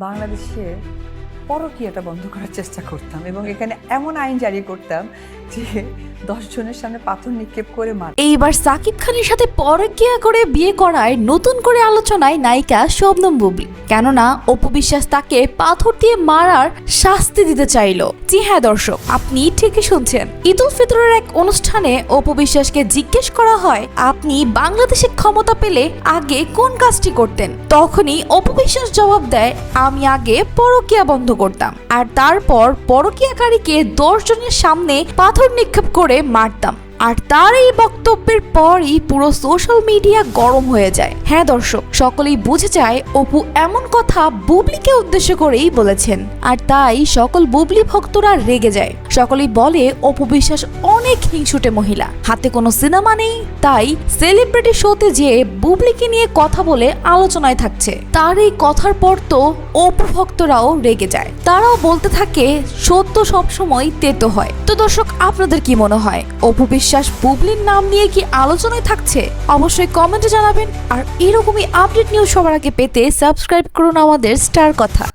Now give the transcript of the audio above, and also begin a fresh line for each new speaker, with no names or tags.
বাংলাদেশে পরকীয়াটা বন্ধ করার চেষ্টা করতাম এবং এখানে এমন আইন জারি করতাম যে দশ জনের সামনে পাথর নিক্ষেপ করে মার।
এইবার সাকিব খানের সাথে পরকিয়া করে বিয়ে করায় নতুন করে আলোচনায় নায়িকা শবনম বুবলি। কেননা, অপু বিশ্বাস তাকে পাথর দিয়ে মারার শাস্তি দিতে চাইলো। জি হ্যাঁ দর্শক, আপনি ঠিকই শুনছেন। ঈদ উল ফিতরের এক অনুষ্ঠানে অপু বিশ্বাসকে জিজ্ঞেস করা হয়, আপনি বাংলাদেশে ক্ষমতা পেলে আগে কোন কাজটি করতেন? তখনই অপু বিশ্বাস জবাব দেয়, আমি আগে পরকিয়া বন্ধ করতাম। আর তারপর পরকিয়াকারীকে দশ জনের সামনে পাথর নিক্ষেপ করে মারতাম। আর তার এই বক্তব্যের পরই পুরো সোশ্যাল মিডিয়া গরম হয়ে যায়। হ্যাঁ দর্শক, সকলেই বুঝে যায়, অপু এমন কথা বুবলিকে উদ্দেশ্য করেই বলেছেন। আর তাই সকল বুবলি ভক্তরা রেগে যায়। সকলেই বলে, অপু বিশ্বাস অনেক হিংসুটে মহিলা। হাতে কোনো সিনেমা নেই, তাই সেলিব্রিটি শোতে যেয়ে বুবলিকে নিয়ে কথা বলে আলোচনায় থাকছে। তার এই কথার পর তো অপু ভক্তরাও রেগে যায়। তারাও বলতে থাকে, সত্য সবসময় তেতো হয়। তো দর্শক, আপনাদের কি মনে হয়? অপু বিশ্বাস বুবলির নাম নিয়ে কি আলোচনায় থাকছে? অবশ্যই কমেন্টে জানাবেন। আর এরকমই আপডেট নিউজ সবার আগে পেতে সাবস্ক্রাইব করুন আমাদের স্টার কথা।